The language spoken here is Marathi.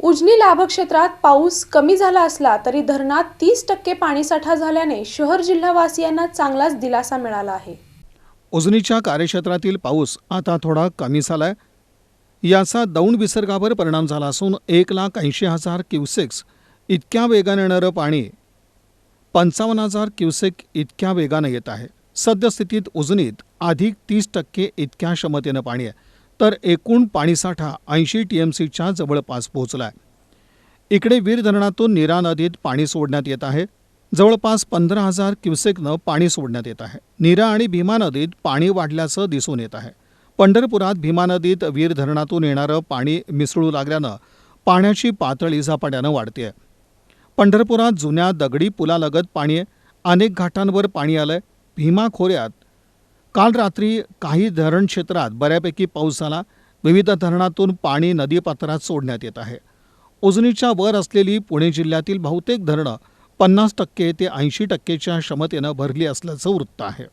उजनी लाभक्षेत्रात पाऊस कमी झाला असला तरी धरणात तीस टक्के पाणीसाठा झाल्याने शहर जिल्हावासियांना चांगलाच दिलासा मिळाला आहे. उजनीच्या कार्यक्षेत्रातील पाऊस आता थोडा कमी झालाय. याचा दौंड विसर्गावर परिणाम झाला असून एक लाख ऐंशी हजार क्युसेक्स इतक्या वेगाने येणारं पाणी पंचावन्न हजार क्युसेक इतक्या वेगानं येत आहे. सद्यस्थितीत उजनीत अधिक तीस टक्के इतक्या क्षमतेनं पाणी आहे. तर एकूण पाणीसाठा ऐंशी टी एम सीच्या जवळपास पोहोचला आहे इकडे वीर धरणातून नीरा नदीत पाणी सोडण्यात येत आहे. जवळपास पंधरा हजार क्युसेकनं पाणी सोडण्यात येत आहे. नीरा आणि भीमा नदीत पाणी वाढल्याचं दिसून येत आहे. पंढरपुरात भीमा नदीत वीर धरणातून येणारं पाणी मिसळू लागल्यानं पाण्याची पातळी झपाट्यानं वाढते पंढरपुरात जुन्या दगडी पुलालगत पाणी आहे. अनेक घाटांवर पाणी आलंय. भीमा खोऱ्यात काल रात्री काही धरण क्षेत्रात बऱ्यापैकी पाऊस झाला. विविध धरणातून पाणी नदीपात्रात सोडण्यात येत आहे. उजनीच्या वर असलेली पुणे जिल्ह्यातील बहुतेक धरणं पन्नास टक्के ते ऐंशी टक्केच्या क्षमतेनं भरली असल्याचं वृत्त आहे.